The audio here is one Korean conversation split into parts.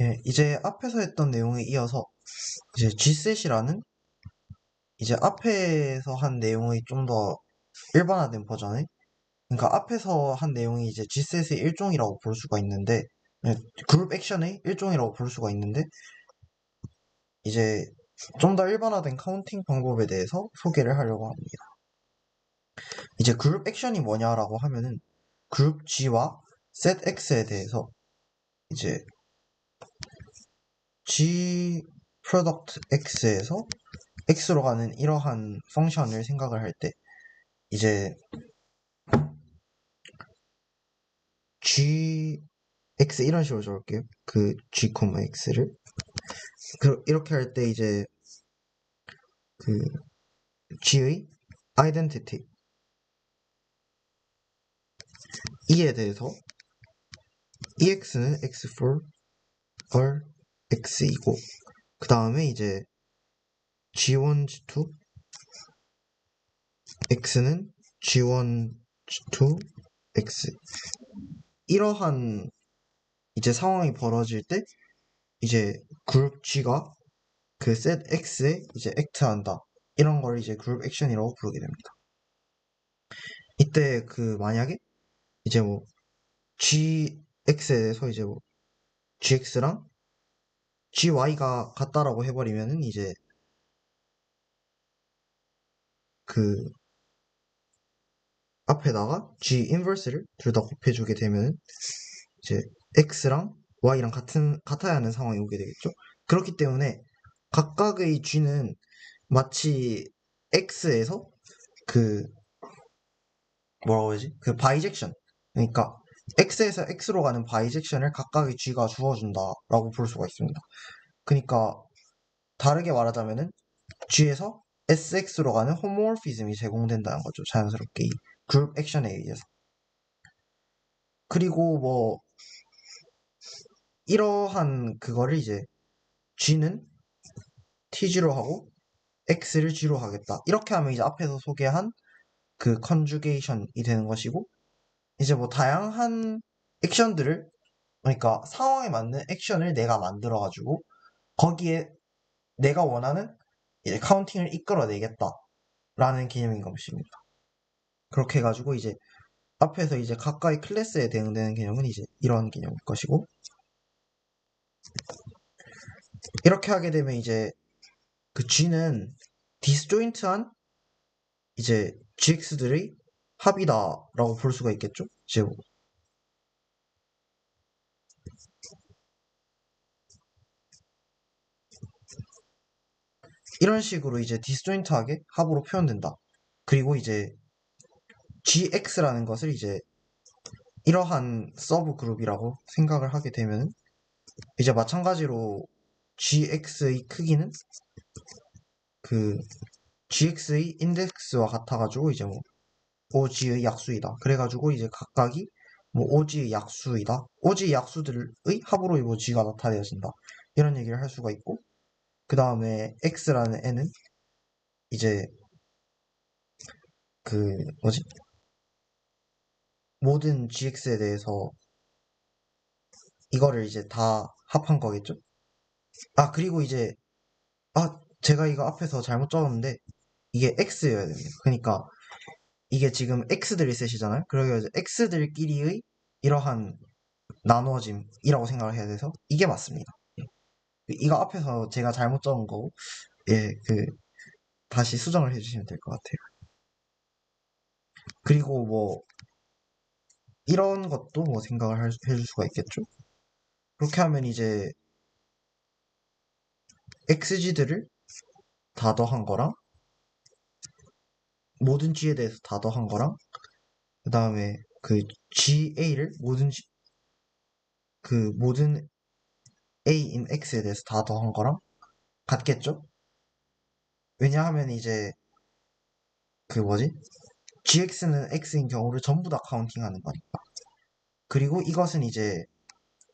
예, 이제 앞에서 했던 내용에 이어서 이제 G셋이라는 이제 앞에서 한 내용의 좀 더 일반화된 버전의 그러니까 앞에서 한 내용이 이제 G셋의 일종이라고 볼 수가 있는데 예, 그룹 액션의 일종이라고 볼 수가 있는데 이제 좀 더 일반화된 카운팅 방법에 대해서 소개를 하려고 합니다. 이제 그룹 액션이 뭐냐라고 하면은 그룹 G와 set X에 대해서 이제 G 프로덕트 X에서 X로 가는 이러한 펑션을 생각을 할 때 이제 G X 이런 식으로 적을게요. 그 G, X를 그 이렇게 할 때 이제 그 G의 identity 이에 대해서 EX는 X for all X이고 그 다음에 이제 G1, G2 X는 G1, G2 X 이러한 이제 상황이 벌어질 때 이제 그룹 G가 그 set X에 이제 액트한다 이런 걸 이제 그룹 액션이라고 부르게 됩니다. 이때 그 만약에 이제 뭐 GX에 대해서 이제 뭐 GX랑 GY가 같다라고 해버리면은 이제 그 앞에다가 G 인버스를 둘 다 곱해주게 되면 이제 X랑 Y랑 같은 같아야 하는 상황이 오게 되겠죠. 그렇기 때문에 각각의 G는 마치 X에서 그 뭐라고 해야지? 그 바이젝션 그러니까 X에서 X로 가는 바이젝션을 각각의 G가 주어준다라고 볼 수가 있습니다. 그러니까 다르게 말하자면은 G에서 SX로 가는 호모모피즘이 제공된다는 거죠. 자연스럽게 이 그룹 액션에 의해서. 그리고 뭐 이러한 그거를 이제 G는 TG로 하고 X를 G로 하겠다. 이렇게 하면 이제 앞에서 소개한 그 컨주게이션이 되는 것이고 이제 뭐 다양한 액션들을 그러니까 상황에 맞는 액션을 내가 만들어 가지고 거기에 내가 원하는 이제 카운팅을 이끌어내겠다 라는 개념인 것입니다. 그렇게 해가지고 이제 앞에서 이제 각각의 클래스에 대응되는 개념은 이제 이런 개념일 것이고 이렇게 하게 되면 이제 그 G는 디스조인트한 이제 GX들의 합이다라고 볼 수가 있겠죠. 뭐 이런 식으로 이제 디스조인트하게 합으로 표현된다. 그리고 이제 GX라는 것을 이제 이러한 서브 그룹이라고 생각을 하게 되면 이제 마찬가지로 GX의 크기는 그 GX의 인덱스와 같아가지고 이제 뭐 OG의 약수이다. 그래가지고 이제 각각이 뭐 OG의 약수이다. OG의 약수들의 합으로 뭐 G가 나타내어진다. 이런 얘기를 할 수가 있고 그 다음에 X라는 애는 이제 그 뭐지? 모든 GX에 대해서 이거를 이제 다 합한 거겠죠? 아 그리고 이제 아 제가 이거 앞에서 잘못 적었는데 이게 X여야 됩니다. 그러니까 이게 지금 X들이 셋이잖아요. 그러게 X들끼리의 이러한 나누어짐이라고 생각을 해야 돼서 이게 맞습니다. 예. 이거 앞에서 제가 잘못 적은 거고 예, 그 다시 수정을 해주시면 될 것 같아요. 그리고 뭐 이런 것도 뭐 생각을 할, 해줄 수가 있겠죠. 그렇게 하면 이제 XG들을 다 더한 거랑 모든 G에 대해서 다 더한 거랑 그 다음에 그 GA를 모든 G, 그 모든 A인 X에 대해서 다 더한 거랑 같겠죠? 왜냐하면 이제 그 뭐지? GX는 X인 경우를 전부 다 카운팅하는 거니까. 그리고 이것은 이제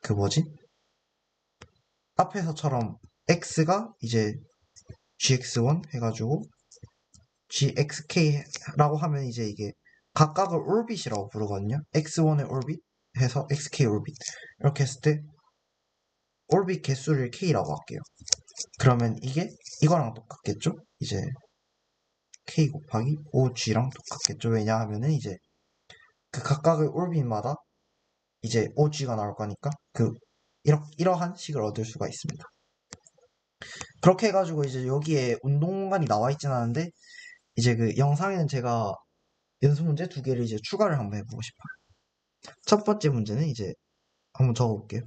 그 뭐지? 앞에서처럼 X가 이제 GX1 해가지고 GXK라고 하면 이제 이게 각각을 올빗이라고 부르거든요. X1의 올빗 해서 XK 올빗 이렇게 했을 때 올빗 개수를 k라고 할게요. 그러면 이게 이거랑 똑같겠죠? 이제 k 곱하기 5g랑 똑같겠죠? 왜냐하면은 이제 그 각각의 올빗마다 이제 5g가 나올 거니까 그 이러, 이러한 식을 얻을 수가 있습니다. 그렇게 해가지고 이제 여기에 운동 공간이 나와 있진 않은데 이제 그 영상에는 제가 연습 문제 두 개를 이제 추가를 한번 해보고 싶어요. 첫 번째 문제는 이제 한번 적어볼게요.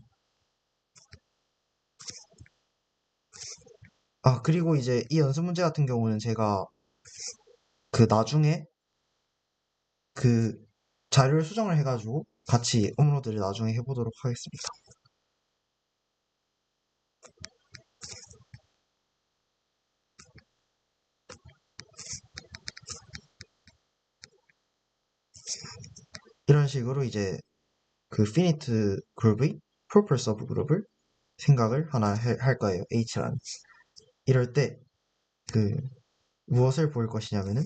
아, 그리고 이제 이 연습 문제 같은 경우는 제가 그 나중에 그 자료를 수정을 해가지고 같이 업로드를 나중에 해보도록 하겠습니다. 이런 식으로 이제 그 피니트 그룹의 프로퍼 서브 그룹을 생각을 하나 해- 할 거예요. H라는. 이럴 때 그 무엇을 볼 것이냐면은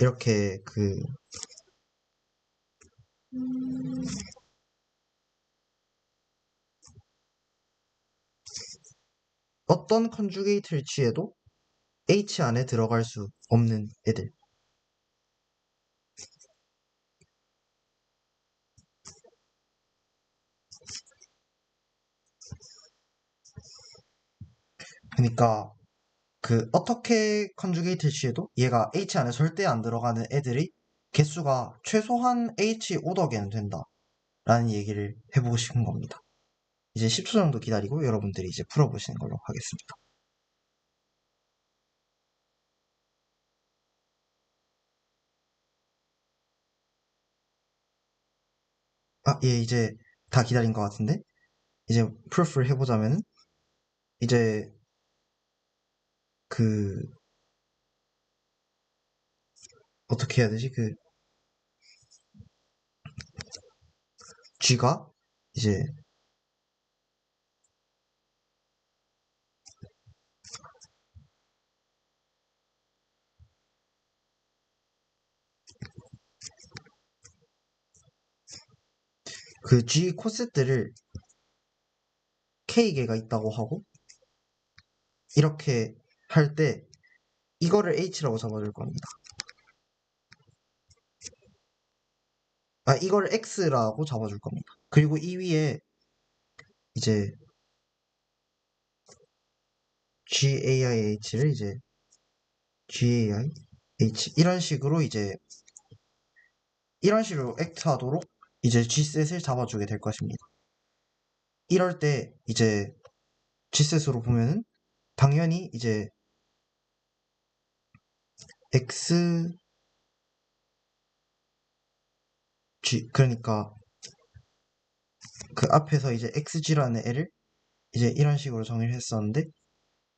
이렇게 그 어떤 컨주게이트를 취해도 H 안에 들어갈 수 없는 애들. 그러니까 그 어떻게 컨주게이트를 취해도 얘가 H 안에 절대 안 들어가는 애들이 개수가 최소한 H 오더개는 된다. 라는 얘기를 해보고 싶은 겁니다. 이제 10초 정도 기다리고 여러분들이 이제 풀어보시는 걸로 하겠습니다. 아, 예, 이제 다 기다린 것 같은데 이제 프루프를 해보자면은 이제 그 어떻게 해야 되지? 그 G가 이제 그 G 코셋들을 K개가 있다고 하고 이렇게 할 때 이거를 H라고 잡아줄 겁니다. 아, 이걸 X라고 잡아줄 겁니다. 그리고 이 위에 이제 GAIH를 이제 GAIH 이런 식으로 이제 이런 식으로 액트하도록 이제 G셋을 잡아주게 될 것입니다. 이럴 때 이제 G셋으로 보면은 당연히 이제 X G 그러니까 그 앞에서 이제 XG라는 애를 이제 이런 식으로 정의를 했었는데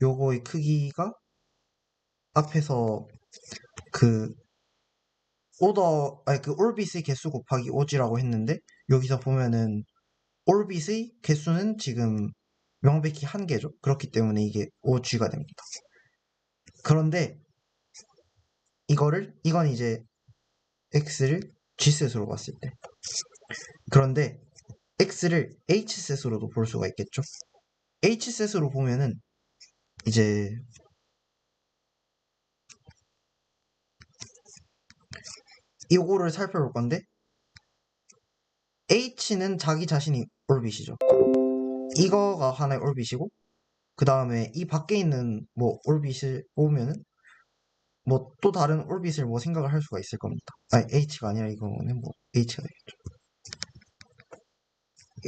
요거의 크기가 앞에서 그 오더 아니 그 올빗의 개수 곱하기 오지라고 했는데 여기서 보면은 올빗의 개수는 지금 명백히 한 개죠. 그렇기 때문에 이게 5G가 됩니다. 그런데 이거를 이건 이제 X를 G셋으로 봤을 때 그런데 X를 H셋으로도 볼 수가 있겠죠. H셋으로 보면은 이제 이거를 살펴볼 건데 H는 자기 자신이 올빗이죠. 이거가 하나의 올빗이고 그 다음에 이 밖에 있는 뭐 올빗을 보면은 뭐 또 다른 올빗을 뭐 생각을 할 수가 있을 겁니다. 아니 H가 아니라 이거는 뭐 H가 되겠죠.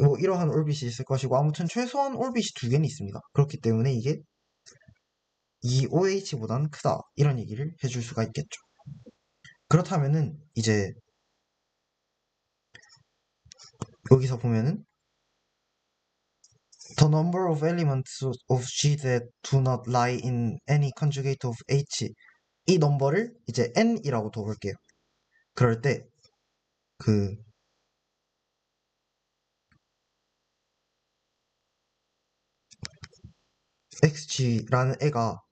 뭐 이러한 올빗이 있을 것이고 아무튼 최소한 올빗이 두 개는 있습니다. 그렇기 때문에 이게 이 OH보다는 크다 이런 얘기를 해줄 수가 있겠죠. 그렇다면은 이제 여기서 보면은 The number of elements of G that do not lie in any conjugate of H 이 넘버를 이제 n이라고 둬볼게요. 그럴 때 그 xg라는 애가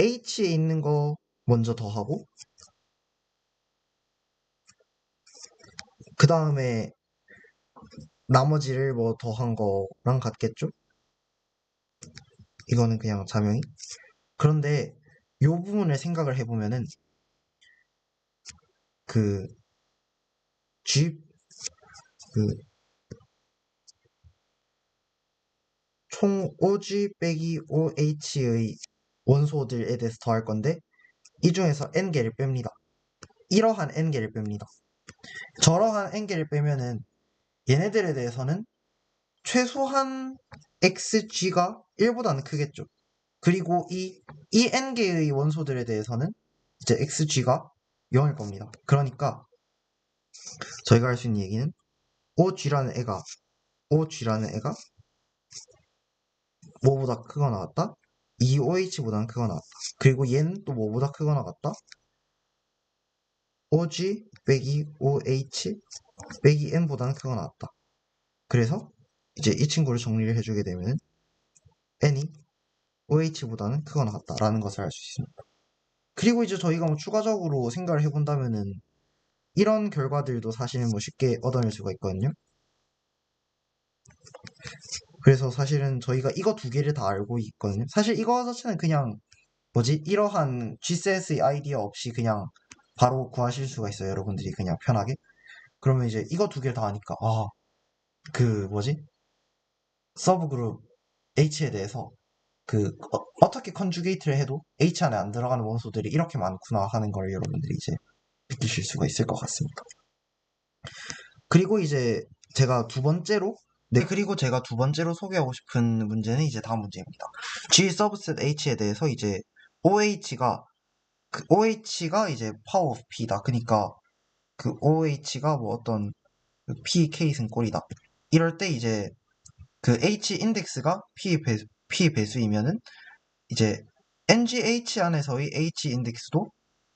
h에 있는 거 먼저 더하고 그 다음에 나머지를 뭐 더한 거랑 같겠죠? 이거는 그냥 자명이. 그런데 요 부분을 생각을 해보면은 그 G 그총 OG 빼기 OH의 원소들에 대해서 더할 건데 이 중에서 n개를 뺍니다. 이러한 n개를 뺍니다. 저러한 n개를 빼면은 얘네들에 대해서는 최소한 xg가 1보다는 크겠죠. 그리고 이, 이 n개의 원소들에 대해서는 이제 xg가 0일 겁니다. 그러니까 저희가 할 수 있는 얘기는 OG라는 애가 OG라는 애가 뭐보다 크거나 같다? 2OH보다는 크거나 같다. 그리고 얘는 또 뭐보다 크거나 같다? OG 빼기 OH 빼기 N보다는 크거나 같다. 그래서 이제 이 친구를 정리를 해주게 되면 N이 OH보다는 크거나 같다라는 것을 알 수 있습니다. 그리고 이제 저희가 뭐 추가적으로 생각을 해본다면은 이런 결과들도 사실은 뭐 쉽게 얻어낼 수가 있거든요. 그래서 사실은 저희가 이거 두 개를 다 알고 있거든요. 사실 이거 자체는 그냥 뭐지 이러한 GCS의 아이디어 없이 그냥 바로 구하실 수가 있어요. 여러분들이 그냥 편하게. 그러면 이제 이거 두 개를 다 아니까 아 그 뭐지 서브 그룹 H에 대해서 그 어, 떻게 컨주게이트를 해도 H 안에 안 들어가는 원소들이 이렇게 많구나 하는 걸 여러분들이 이제 느끼실 수가 있을 것 같습니다. 그리고 이제 제가 두 번째로 네 그리고 제가 두 번째로 소개하고 싶은 문제는 이제 다음 문제입니다. G 서브셋 H에 대해서 이제 OH가 그 OH가 이제 파워 오브 P다. 그러니까 그 OH가 뭐 어떤 그 PK 승 꼴이다. 이럴 때 이제 그 H 인덱스가 P 배, P 배수이면은 이제 NGH 안에서의 H 인덱스도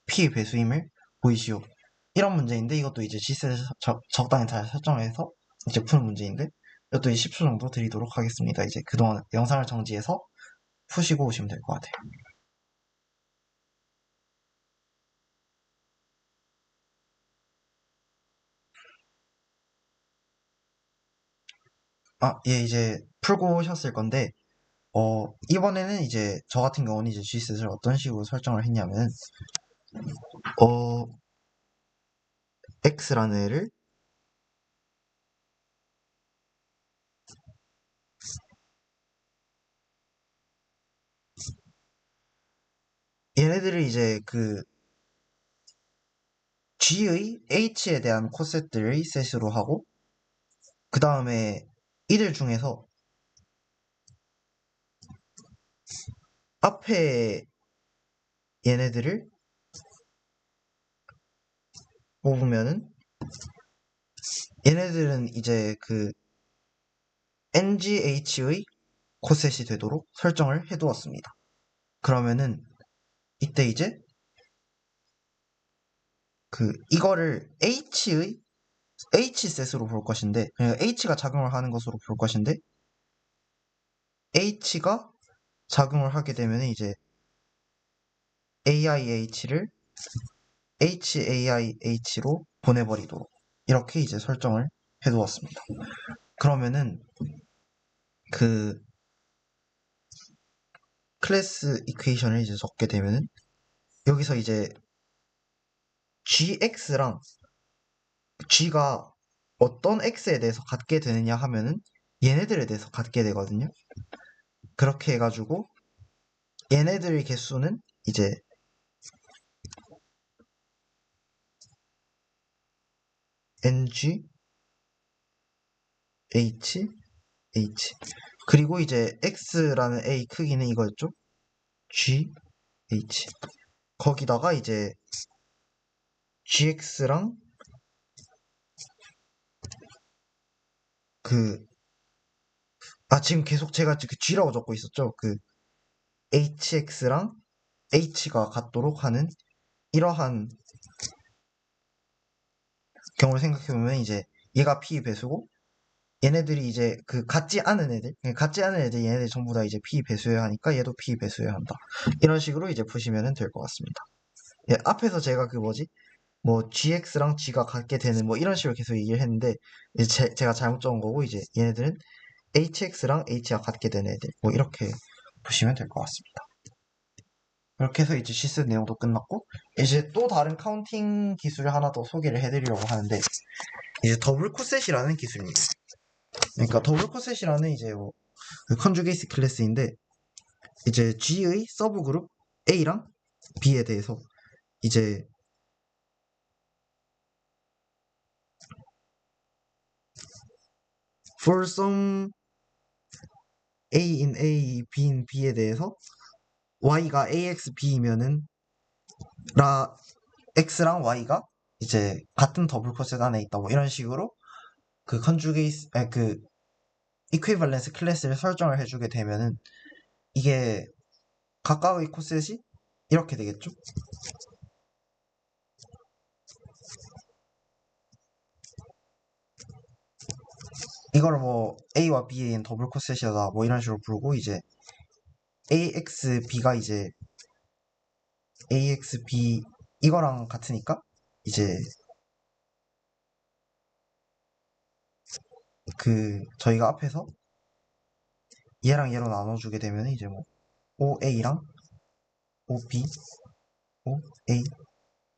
P 배수임을 보이시오. 이런 문제인데 이것도 이제 G셋을 적당히 잘 설정해서 이제 푸는 문제인데 이것도 10초 정도 드리도록 하겠습니다. 이제 그동안 영상을 정지해서 푸시고 오시면 될 것 같아요. 아, 예, 이제 풀고 오셨을 건데, 어, 이번에는 이제 저 같은 경우는 이제 G셋을 어떤 식으로 설정을 했냐면, 어, X라는 애를 얘네들을 이제 그 G의 H에 대한 코셋들을 셋으로 하고 그 다음에 이들 중에서 앞에 얘네들을 뽑으면은 얘네들은 이제 그 NGH의 코셋이 되도록 설정을 해두었습니다. 그러면은 이때 이제 그 이거를 H의 H셋으로 볼 것인데 H가 작용을 하는 것으로 볼 것인데 H가 작용을 하게 되면 이제 AIH를 HAIH로 보내버리도록 이렇게 이제 설정을 해두었습니다. 그러면은 그 클래스 이퀘이션을 이제 적게 되면은 여기서 이제 gx랑 g가 어떤 x에 대해서 갖게 되느냐 하면은 얘네들에 대해서 갖게 되거든요. 그렇게 해가지고 얘네들의 개수는 이제 ng h h 그리고 이제 x라는 a 크기는 이거였죠? g h 거기다가 이제 gx랑 그, 아, 지금 계속 제가 그 g라고 적고 있었죠? 그 hx랑 h가 같도록 하는 이러한 경우를 생각해보면 이제 얘가 p 배수고 얘네들이 이제 그 같지 않은 애들, 그 같지 않은 애들 얘네들 전부 다 이제 P 배수해야 하니까 얘도 P 배수해야 한다. 이런 식으로 이제 푸시면 될 것 같습니다. 예, 앞에서 제가 그 뭐지? 뭐 GX랑 G가 같게 되는 뭐 이런 식으로 계속 얘기를 했는데 제, 가 잘못 적은 거고 이제 얘네들은 HX랑 H가 같게 되는 애들 뭐 이렇게 보시면 될 것 같습니다. 이렇게 해서 이제 시스 내용도 끝났고 이제 또 다른 카운팅 기술을 하나 더 소개를 해드리려고 하는데 이제 더블 코셋이라는 기술입니다. 그러니까 더블 코셋이라는 이제 뭐 컨주게이스 클래스인데 이제 G의 서브 그룹 A랑 B에 대해서 이제 for some A in A, B in B에 대해서 Y가 AX, B이면은 라 X랑 Y가 이제 같은 더블 코셋 안에 있다 뭐 이런 식으로 그 컨주게이스 그 이퀴발렌스 클래스를 설정을 해주게 되면은 이게 각각의 코셋이 이렇게 되겠죠? 이걸 뭐 A와 B의 더블 코셋이다 뭐 이런 식으로 부르고 이제 AX, B가 이제 AX, B 이거랑 같으니까 이제 그 저희가 앞에서 얘랑 얘로 나눠주게 되면 이제 뭐 OA랑 OB, OA,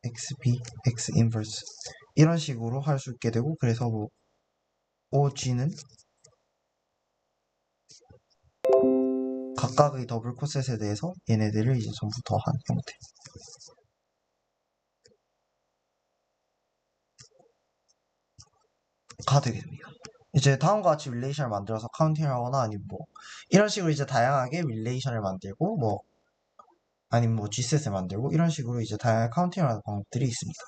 XB, X 인버스 이런 식으로 할 수 있게 되고 그래서 뭐 OG는 각각의 더블 코셋에 대해서 얘네들을 이제 전부 더한 형태. 가 되게 됩니다. 이제 다음과 같이 릴레이션을 만들어서 카운팅을 하거나 아니면 뭐 이런 식으로 이제 다양하게 릴레이션을 만들고 뭐 아니면 뭐 G셋을 만들고 이런 식으로 이제 다양한 카운팅을 하는 방법들이 있습니다.